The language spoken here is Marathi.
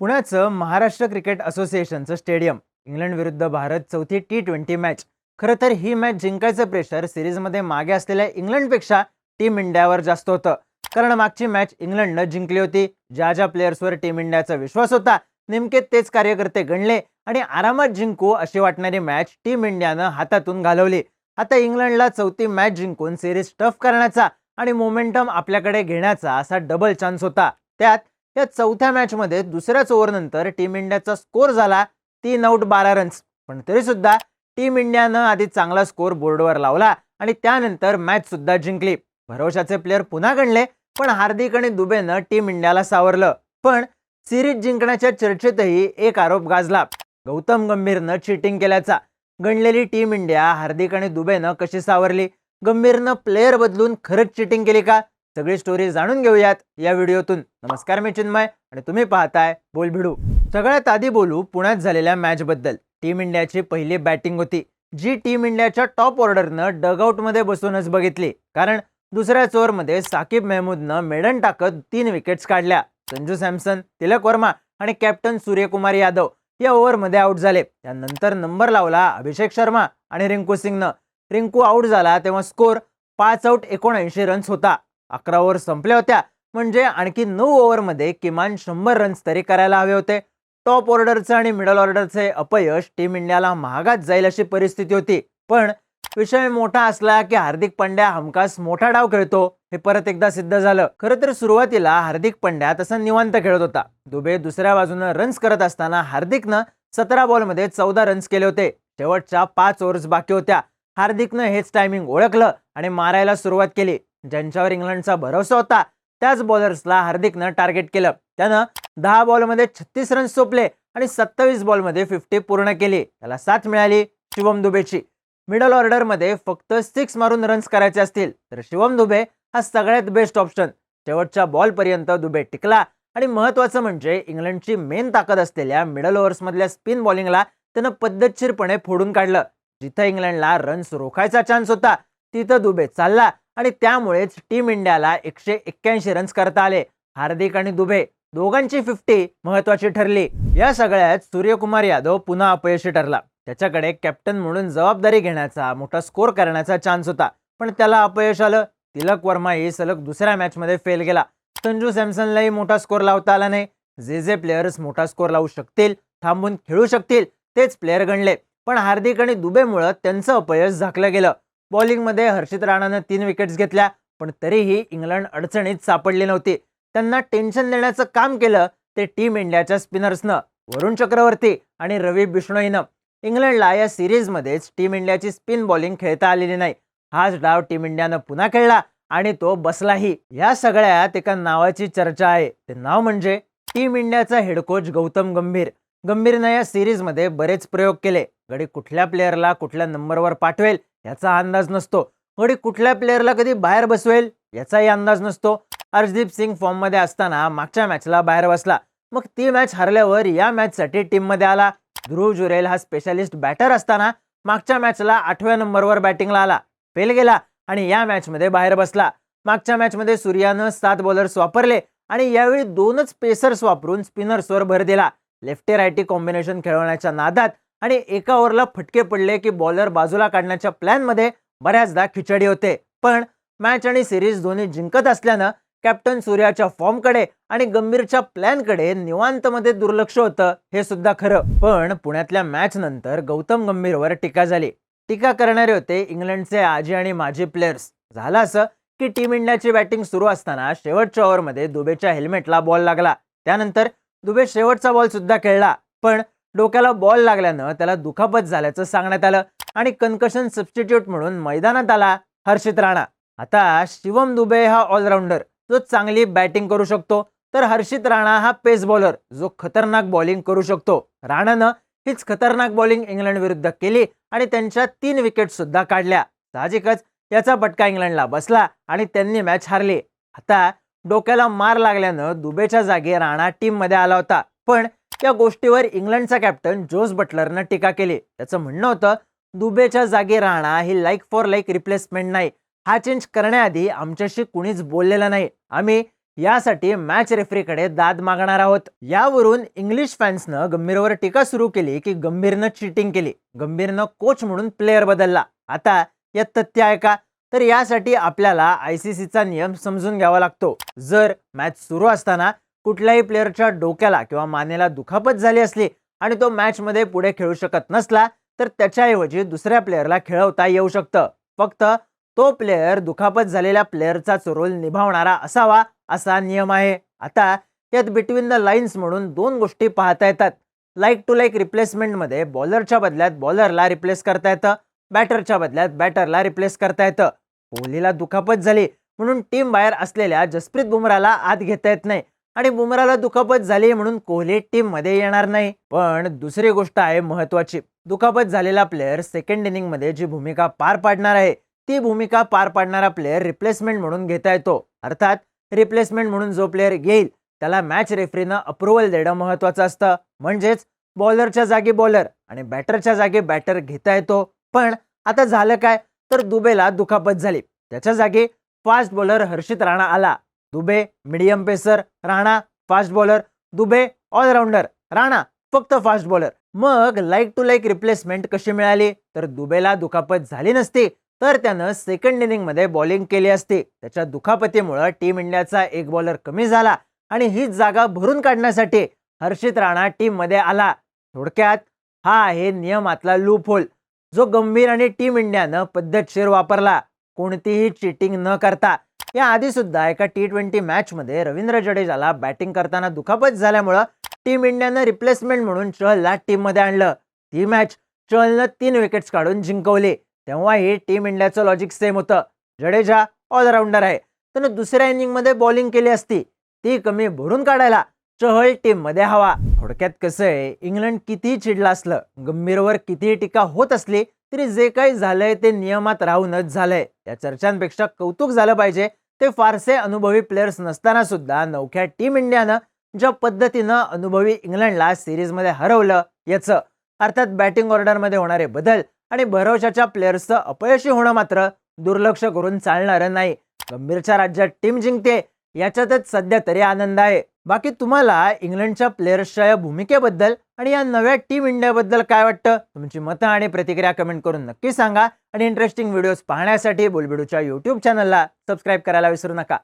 पुण्याचं महाराष्ट्र क्रिकेट असोसिएशनचं स्टेडियम. इंग्लंड विरुद्ध भारत चौथी टी ट्वेंटी मॅच खरं तर ही मॅच जिंकायचं प्रेशर सिरीजमध्ये मागे असलेल्या इंग्लंडपेक्षा टीम इंडियावर जास्त होतं. कारण मागची मॅच इंग्लंडनं जिंकली होती. ज्या ज्या प्लेयर्सवर टीम इंडियाचा विश्वास होता नेमके तेच कार्यकर्ते गणले आणि आरामात जिंकू अशी वाटणारी मॅच टीम इंडियानं हातातून घालवली. आता इंग्लंडला चौथी मॅच जिंकून सिरीज टफ करण्याचा आणि मोमेंटम आपल्याकडे घेण्याचा असा डबल चान्स होता. त्यात या चौथ्या मॅचमध्ये दुसऱ्याच ओव्हरनंतर टीम इंडियाचा स्कोर झाला तीन आऊट बारा रन्स. पण तरीसुद्धा टीम इंडियानं आधी चांगला स्कोर बोर्डवर लावला आणि त्यानंतर मॅच सुद्धा जिंकली. भरवशाचे प्लेअर पुन्हा गणले पण हार्दिक आणि दुबेनं टीम इंडियाला सावरलं. पण सिरीज जिंकण्याच्या चर्चेतही एक आरोप गाजला. गौतम गंभीरनं चिटिंग केल्याचा. गणलेली टीम इंडिया हार्दिक आणि दुबेनं कशी सावरली? गंभीरनं प्लेअर बदलून खरंच चिटिंग केली का? सगळी स्टोरी जाणून घेऊयात या व्हिडिओतून. नमस्कार मी चिन्मय आणि तुम्ही पाहताय बोल भिडू सगळ्यात आधी बोलू पुण्यात झालेल्या मॅच बद्दल. टीम इंडियाची पहिली बॅटिंग होती. जी टीम इंडियाच्या टॉप ऑर्डरनं डगआउटमध्ये बसूनच बघितली. कारण दुसऱ्याच ओव्हरमध्ये साकिब मेहमूदनं मेडन टाकत तीन विकेट्स काढल्या. संजू सॅमसन तिलक वर्मा आणि कॅप्टन सूर्यकुमार यादव या ओव्हरमध्ये आऊट झाले. त्यानंतर नंबर लावला अभिषेक शर्मा आणि रिंकू सिंगनं. रिंकू आऊट झाला तेव्हा स्कोर पाच आऊट एकोणऐंशी रन्स होता. अकरा ओव्हर संपल्या होत्या. म्हणजे आणखी नऊ ओव्हरमध्ये किमान शंभर रन्स तरी करायला हवे होते. टॉप ऑर्डरचं आणि मिडल ऑर्डरचे अपयश टीम इंडियाला महागात जाईल अशी परिस्थिती होती. पण विषय मोठा असला की हार्दिक पंड्या हमखास मोठा डाव खेळतो हे परत एकदा सिद्ध झालं. खरं तर सुरुवातीला हार्दिक पंड्या तसा निवांत खेळत होता. दुबे दुसऱ्या बाजूनं रन्स करत असताना हार्दिकनं सतरा बॉलमध्ये चौदा रन्स केले होते. शेवटच्या पाच ओव्हर्स बाकी होत्या. हार्दिकनं हेच टायमिंग ओळखलं आणि मारायला सुरुवात केली. ज्यांच्यावर इंग्लंडचा भरोसा होता त्याच बॉलर्सला हार्दिकनं टार्गेट केलं. त्यानं दहा बॉलमध्ये छत्तीस रन्स सोपले आणि सत्तावीस बॉलमध्ये फिफ्टी पूर्ण केली. त्याला साथ मिळाली शिवम दुबेची. मिडल ऑर्डरमध्ये फक्त सिक्स मारून रन्स करायचे असतील तर शिवम दुबे हा सगळ्यात बेस्ट ऑप्शन शेवटच्या बॉलपर्यंत दुबे टिकला आणि महत्वाचं म्हणजे इंग्लंडची मेन ताकद असलेल्या मिडल ओव्हर्समधल्या स्पिन बॉलिंगला त्यानं पद्धतशीरपणे फोडून काढलं. जिथं इंग्लंडला रन्स रोखायचा चान्स होता तिथं दुबे चालला आणि त्यामुळेच टीम इंडियाला एकशे एक्क्याऐंशी रन्स करता आले. हार्दिक आणि दुबे दोघांची फिफ्टी महत्वाची ठरली. या सगळ्यात सूर्यकुमार यादव पुन्हा अपयशी ठरला. त्याच्याकडे कॅप्टन म्हणून जबाबदारी घेण्याचा मोठा स्कोर करण्याचा चान्स होता. पण त्याला अपयश आलं. तिलक वर्माही सलग दुसऱ्या मॅचमध्ये फेल गेला. संजू सॅमसनलाही मोठा स्कोर लावता आला नाही. जे जे प्लेयर्स मोठा स्कोर लावू शकतील थांबून खेळू शकतील तेच प्लेयर गणले. पण हार्दिक आणि दुबेमुळं त्यांचं अपयश झाकलं गेलं. बॉलिंगमध्ये हर्षित राणानं तीन विकेट्स घेतल्या पण तरीही इंग्लंड अडचणीत सापडली नव्हती. त्यांना टेन्शन देण्याचं काम केलं ते टीम इंडियाच्या स्पिनर्सनं वरुण चक्रवर्ती आणि रवी बिष्णोईनं. इंग्लंडला या सिरीजमध्येच टीम इंडियाची स्पिन बॉलिंग खेळता आलेली नाही. हाच डाव टीम इंडियानं पुन्हा खेळला आणि तो बसलाही. या सगळ्यात एका नावाची चर्चा आहे. ते नाव म्हणजे टीम इंडियाचा हेड कोच गौतम गंभीर. गंभीरनं या सिरीजमध्ये बरेच प्रयोग केले. गडी कुठल्या प्लेअरला कुठल्या नंबरवर पाठवेल? याचा अंदाज नसतो. थोडी कुठल्या प्लेअरला कधी बाहेर बसवेल? याचाही अंदाज नसतो. हर्षदीप सिंग फॉर्ममध्ये असताना मागच्या मॅचला बाहेर बसला. मग ती मॅच हरल्यावर या मॅचसाठी टीममध्ये आला. ध्रुव जुरेल हा स्पेशालिस्ट बॅटर असताना मागच्या मॅचला आठव्या नंबरवर बॅटिंगला आला. फेल गेला आणि या मॅचमध्ये बाहेर बसला. मागच्या मॅचमध्ये सूर्यानं सात बॉलर्स वापरले आणि यावेळी दोनच पेसर्स वापरून स्पिनर्सवर भर दिला. लेफ्टी रायटी कॉम्बिनेशन खेळवण्याच्या नादात आणि एका ओव्हरला फटके पडले की बॉलर बाजूला काढण्याच्या प्लॅनमध्ये बऱ्याचदा खिचडी होते. पण मॅच आणि सिरीज दोन्ही जिंकत असल्यानं कॅप्टन सूर्याच्या फॉर्मकडे आणि गंभीरच्या प्लॅनकडे निवांतमध्ये दुर्लक्ष होतं हे सुद्धा खरं. पण पुण्यातल्या मॅच नंतर गौतम गंभीरवर टीका झाली. टीका करणारे होते इंग्लंडचे आजी आणि माजी प्लेयर्स. झालं असं की टीम इंडियाची बॅटिंग सुरू असताना शेवटच्या ओव्हरमध्ये दुबेच्या हेल्मेटला बॉल लागला. त्यानंतर दुबे शेवटचा बॉल सुद्धा खेळला. पण डोक्याला बॉल लागल्यानं त्याला दुखापत झाल्याचं सांगण्यात आलं आणि कन्कशन सबस्टिट्यूट म्हणून मैदानात आला हर्षित राणा. आता शिवम दुबे हा ऑलराऊंडर जो चांगली बॅटिंग करू शकतो. तर हर्षित राणा हा पेस बॉलर जो खतरनाक बॉलिंग करू शकतो. राणानं हीच खतरनाक बॉलिंग इंग्लंड विरुद्ध केली आणि त्यांच्या तीन विकेट सुद्धा काढल्या. साहजिकच याचा फटका इंग्लंडला बसला आणि त्यांनी मॅच हारली. आता डोक्याला मार लागल्यानं दुबेच्या जागी राणा टीममध्ये आला होता. पण या गोष्टीवर इंग्लंडचा कॅप्टन जोस बटलरनं टीका केली. त्याचं म्हणणं होतं दुबेच्या जागी राहणं ही लाईक फॉर लाईक रिप्लेसमेंट नाही. हा चेंज करण्याआधी आमच्याशी कुणीच बोललेलं नाही. आम्ही यासाठी मॅच रेफरीकडे दाद मागणार आहोत. यावरून इंग्लिश फॅन्सनं गंभीरवर टीका सुरू केली की गंभीरनं चिटिंग केली. गंभीरनं कोच म्हणून प्लेअर बदलला. आता यात तथ्य आहे का? तर यासाठी आपल्याला आयसीसीचा नियम समजून घ्यावा लागतो. जर मॅच सुरू असताना कुठल्याही प्लेअरच्या डोक्याला किंवा मानेला दुखापत झाली असली आणि तो मॅचमध्ये पुढे खेळू शकत नसला तर त्याच्याऐवजी दुसऱ्या प्लेअरला खेळवता येऊ शकतं. फक्त तो प्लेअर दुखापत झालेल्या प्लेअरचाच रोल निभावणारा असावा असा नियम आहे. आता यात बिटवीन द लाईन्स म्हणून दोन गोष्टी पाहता येतात. लाईक टू लाईक रिप्लेसमेंटमध्ये बॉलरच्या बदल्यात बॉलरला रिप्लेस करता येतं. बॅटरच्या बदल्यात बॅटरला रिप्लेस करता येतं. कोहलीला दुखापत झाली म्हणून टीम बाहेर असलेल्या जसप्रीत बुमराला आत घेता येत नाही. आणि बुमराला दुखापत झाली म्हणून कोहली टीममध्ये येणार नाही. पण दुसरी गोष्ट आहे महत्वाची. दुखापत झालेला प्लेअर सेकंड इनिंगमध्ये जी भूमिका पार पाडणार आहे ती भूमिका पार पाडणारा प्लेअर रिप्लेसमेंट म्हणून घेता येतो. अर्थात रिप्लेसमेंट म्हणून जो प्लेअर येईल त्याला मॅच रेफरीनं अप्रुव्हल देणं महत्वाचं असतं. म्हणजेच बॉलरच्या जागी बॉलर आणि बॅटरच्या जागी बॅटर घेता येतो. पण आता झालं काय? तर दुबेला दुखापत झाली. त्याच्या जागी फास्ट बॉलर हर्षित राणा आला. Dube medium pacer Rana fast bowler Dube allrounder Rana फक्त फास्ट बॉलर मग लाईक टू लाईक रिप्लेसमेंट कशी मिळाली? तर दुबेला दुखापत झाली नसती तर त्यानं सेकंड इनिंगमध्ये बॉलिंग केली असती. त्याच्या दुखापतीमुळे टीम इंडियाचा एक बॉलर कमी झाला आणि हीच जागा भरून काढण्यासाठी हर्षित राणा टीममध्ये आला. थोडक्यात हा आहे नियमातला लूप होल जो गंभीर आणि टीम इंडियानं पद्धतशीर वापरला. कोणतीही चिटिंग न करता. या आधी सुद्धा एका टी ट्वेंटी मॅचमध्ये रवींद्र जडेजाला बॅटिंग करताना दुखापत झाल्यामुळं टीम इंडियानं रिप्लेसमेंट म्हणून चहलला टीममध्ये आणलं. ती मॅच चहलनं तीन विकेट्स काढून जिंकवली. तेव्हाही टीम इंडियाचं लॉजिक सेम होतं. जडेजा ऑलराऊंडर आहे. त्यानं दुसऱ्या इनिंगमध्ये बॉलिंग केली असती. ती कमी भरून काढायला चहल टीममध्ये हवा. थोडक्यात कसं आहे इंग्लंड कितीही चिडलं असलं गंभीरवर कितीही टीका होत असली तरी जे काही झालंय ते नियमात राहूनच झालंय. या चर्चांपेक्षा कौतुक झालं पाहिजे. ते फारसे अनुभवी प्लेयर्स नसताना सुद्धा नवख्या टीम इंडियानं ज्या पद्धतीनं अनुभवी इंग्लंडला सिरीजमध्ये हरवलं याचं अर्थात बॅटिंग ऑर्डरमध्ये होणारे बदल आणि भरवशाच्या प्लेयर्सचं अपयशी होणं मात्र दुर्लक्ष करून चालणारं नाही. गंभीरच्या राज्यात टीम जिंकते याच्यातच सध्या तरी आनंद आहे. बाकी तुम्हाला इंग्लंडच्या प्लेयर्सच्या या भूमिकेबद्दल आणि या नव्या टीम इंडियाबद्दल काय वाटतं? तुमची मतं आणि प्रतिक्रिया कमेंट करून नक्की सांगा. आणि इंटरेस्टिंग व्हिडिओज पाहण्यासाठी बोलबिडूच्या युट्यूब चॅनलला सबस्क्राईब करायला विसरू नका.